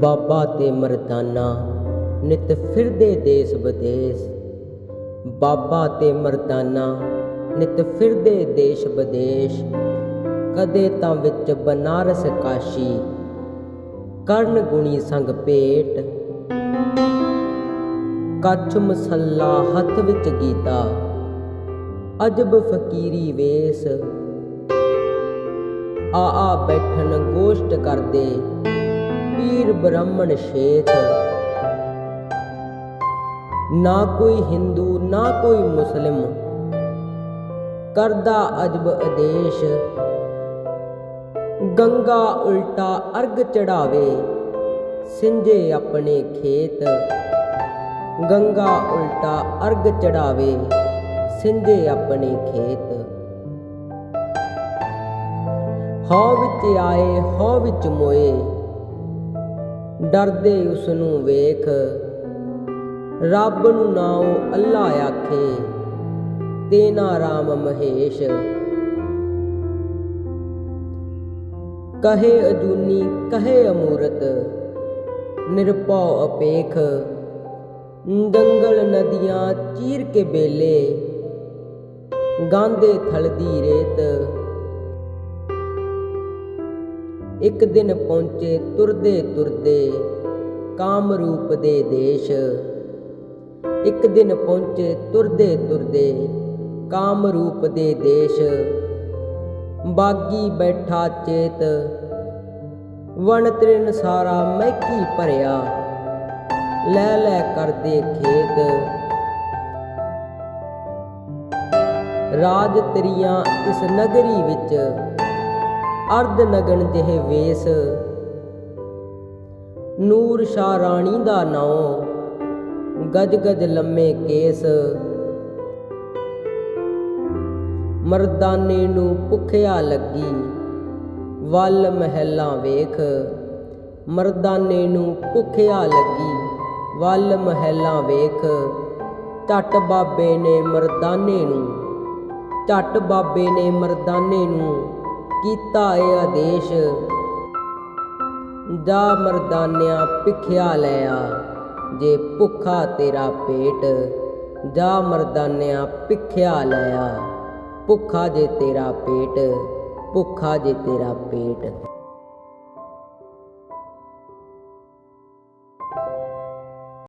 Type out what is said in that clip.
ਬਾਬਾ ਤੇ ਮਰਦਾਨਾ, ਨਿਤ ਫਿਰਦੇ ਦੇਸ ਵਿਦੇਸ। ਬਾਬਾ ਤੇ ਮਰਦਾਨਾ, ਨਿਤ ਫਿਰਦੇ ਦੇਸ਼ ਵਿਦੇਸ਼। ਕਦੇ ਤਾਂ ਵਿੱਚ ਬਨਾਰਸ ਕਾਸ਼ੀ, ਕਰਨ ਗੁਣੀ ਸੰਗ ਭੇਟ। ਕੱਛ ਮਸੱਲਾ ਹੱਥ ਵਿੱਚ ਗੀਤਾ, ਅਜਬ ਫਕੀਰੀ ਵੇਸ। ਆ ਆ ਬੈਠਣ ਗੋਸ਼ਟ ਕਰਦੇ ਪੀਰ ਬ੍ਰਾਹਮਣ ਸ਼ੇਖ। ਨਾ ਕੋਈ ਹਿੰਦੂ, ਨਾ ਕੋਈ ਮੁਸਲਿਮ ਕਰਦਾ ਅਜਬ ਆਦੇਸ਼। ਗੰਗਾ ਉਲਟਾ ਅਰਗ ਚੜਾਵੇ, ਸਿੰਜੇ ਆਪਣੇ ਖੇਤ। ਗੰਗਾ ਉਲਟਾ ਅਰਗ ਚੜਾਵੇ, ਸਿੰਜੇ ਆਪਣੇ ਖੇਤ। ਹਉ ਵਿੱਚ ਆਏ, ਹਉ ਵਿੱਚ ਮੋਏ ਡਰਦੇ ਉਸ ਨੂੰ ਵੇਖ। ਰੱਬ ਨੂੰ ਨਾਉ ਅੱਲਾ ਆਖੇ, ਤੇਨਾ ਰਾਮ ਮਹੇਸ਼। ਕਹੇ ਅਜੂਨੀ, ਕਹੇ ਅਮੂਰਤ, ਨਿਰਭਉ ਅਪੇਖ। ਜੰਗਲ ਨਦੀਆਂ ਚੀਰ ਕੇ ਬੇਲੇ ਗਾਂਦੇ ਥਲਦੀ ਰੇਤ। ਇੱਕ ਦਿਨ ਪਹੁੰਚੇ ਤੁਰਦੇ ਤੁਰਦੇ ਕਾਮਰੂਪ ਦੇ ਦੇਸ਼। ਇੱਕ ਦਿਨ ਪਹੁੰਚੇ ਤੁਰਦੇ ਤੁਰਦੇ ਕਾਮਰੂਪ ਦੇ ਦੇਸ਼। ਬਾਗੀ ਬੈਠਾ ਚੇਤ ਵਣ ਤ੍ਰਿਣ ਸਾਰਾ ਮਹਿਕੀ ਭਰਿਆ। ਲੈ ਲੈ ਕਰਦੇ ਖੇਤ। ਰਾਜ ਤਰੀਆਂ ਇਸ ਨਗਰੀ ਵਿੱਚ ਅਰਧ ਨਗਨ ਜਿਹੇ ਵੇਸ। ਨੂਰ ਸ਼ਾਹ ਰਾਣੀ ਦਾ ਨਾਉ ਗਜ ਗਜ ਲੰਮੇ ਕੇਸ। ਮਰਦਾਨੇ ਨੂੰ ਭੁੱਖਿਆ ਲੱਗੀ, ਵੱਲ ਮਹਿਲਾ ਵੇਖ। ਮਰਦਾਨੇ ਨੂੰ ਭੁੱਖਿਆ ਲੱਗੀ, ਵੱਲ ਮਹਿਲਾ ਵੇਖ। ਝੱਟ ਬਾਬੇ ਨੇ ਮਰਦਾਨੇ ਨੂੰ ਝੱਟ ਬਾਬੇ ਨੇ ਮਰਦਾਨੇ ਨੂੰ ਕੀਤਾ ਇਹ ਆਦੇਸ਼। ਜਾ ਮਰਦਾਨਿਆ ਭਿਖਿਆ ਲੈ ਆ, ਜੇ ਭੁੱਖਾ ਤੇਰਾ ਪੇਟ। ਜਾ ਮਰਦਾਨਿਆ ਭਿਖਿਆ ਲੈ ਆ, ਭੁੱਖਾ ਜੇ ਤੇਰਾ ਪੇਟ, ਭੁੱਖਾ ਜੇ ਤੇਰਾ ਪੇਟ।